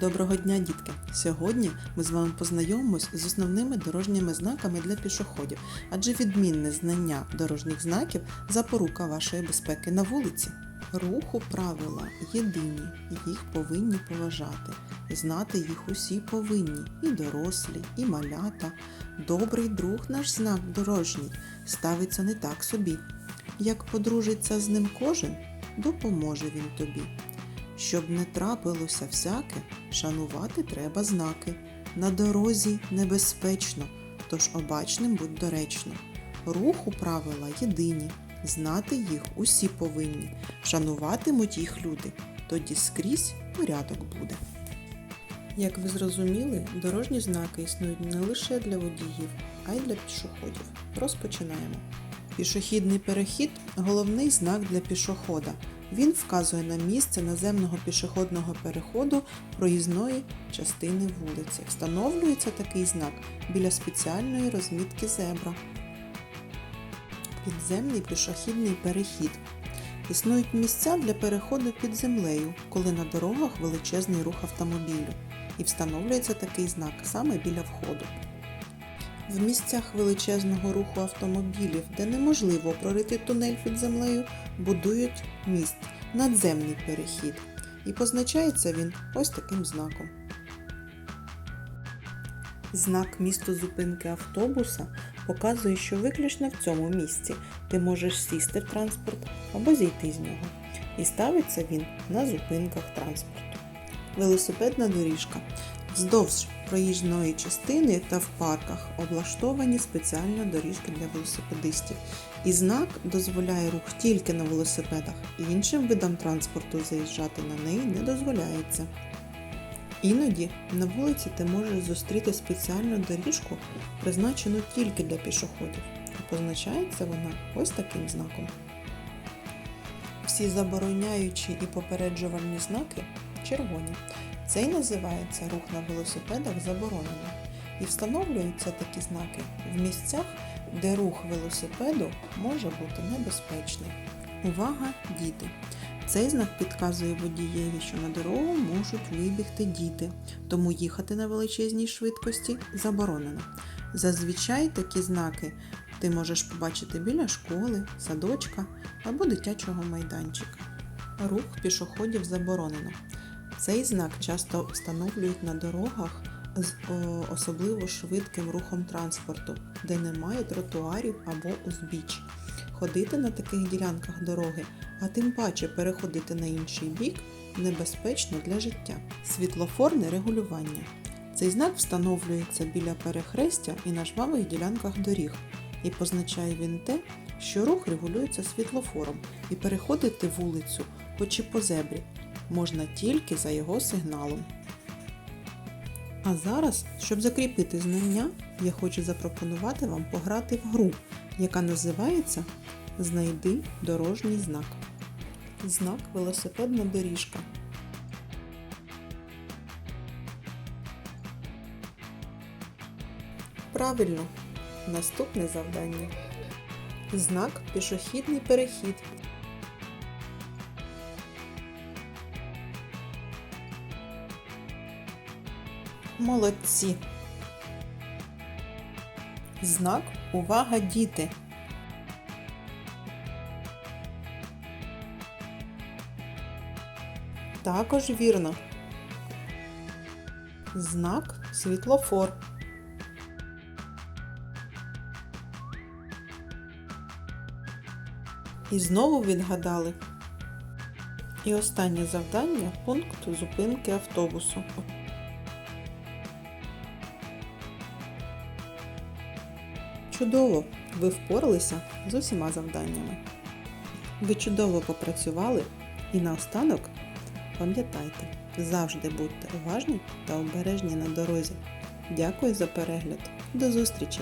Доброго дня, дітки! Сьогодні ми з вами познайомимось з основними дорожніми знаками для пішоходів, адже відмінне знання дорожніх знаків запорука вашої безпеки на вулиці. Руху правила єдині, їх повинні поважати. Знати їх усі повинні, і дорослі, і малята. Добрий друг наш знак дорожній ставиться не так собі. Як подружиться з ним кожен, допоможе він тобі. Щоб не трапилося всяке, шанувати треба знаки. На дорозі небезпечно, тож обачним будь доречно. Руху правила єдині, знати їх усі повинні. Шануватимуть їх люди, тоді скрізь порядок буде. Як ви зрозуміли, дорожні знаки існують не лише для водіїв, а й для пішоходів. Розпочинаємо. Пішохідний перехід головний знак для пішохода. Він вказує на місце наземного пішохідного переходу проїзної частини вулиці. Встановлюється такий знак біля спеціальної розмітки зебра. Підземний пішохідний перехід. Існують місця для переходу під землею, коли на дорогах величезний рух автомобілю. І встановлюється такий знак саме біля входу. В місцях величезного руху автомобілів, де неможливо прорити тунель під землею, будують міст надземний перехід. І позначається він ось таким знаком. Знак місто зупинки автобуса показує, що виключно в цьому місці ти можеш сісти в транспорт або зійти з нього. І ставиться він на зупинках транспорту. Велосипедна доріжка. Вздовж проїжджої частини та в парках облаштовані спеціальні доріжки для велосипедистів. І знак дозволяє рух тільки на велосипедах, іншим видам транспорту заїжджати на неї не дозволяється. Іноді на вулиці ти можеш зустріти спеціальну доріжку, призначену тільки для пішоходів. І позначається вона ось таким знаком. Всі забороняючі і попереджувальні знаки червоні. Цей називається рух на велосипедах заборонено. І встановлюються такі знаки в місцях, де рух велосипеду може бути небезпечний. Увага, діти! Цей знак підказує водієві, що на дорогу можуть вибігти діти, тому їхати на величезній швидкості заборонено. Зазвичай такі знаки ти можеш побачити біля школи, садочка або дитячого майданчика. Рух пішоходів заборонено. Цей знак часто встановлюють на дорогах з особливо швидким рухом транспорту, де немає тротуарів або узбіч. Ходити на таких ділянках дороги, а тим паче переходити на інший бік небезпечно для життя. Світлофорне регулювання. Цей знак встановлюється біля перехрестя і на жвавих ділянках доріг, і позначає він те, що рух регулюється світлофором, і переходити вулицю, хоч і по зебрі, можна тільки за його сигналом. А зараз, щоб закріпити знання, я хочу запропонувати вам пограти в гру, яка називається Знайди дорожній знак. Знак велосипедна доріжка. Правильно. Наступне завдання. Знак пішохідний перехід. Молодці. Знак Увага, діти. Також вірно. Знак світлофор. І знову відгадали. І останнє завдання пункт зупинки автобусу. Чудово! Ви впоралися з усіма завданнями. Ви чудово попрацювали і наостанок пам'ятайте, завжди будьте уважні та обережні на дорозі. Дякую за перегляд. До зустрічі!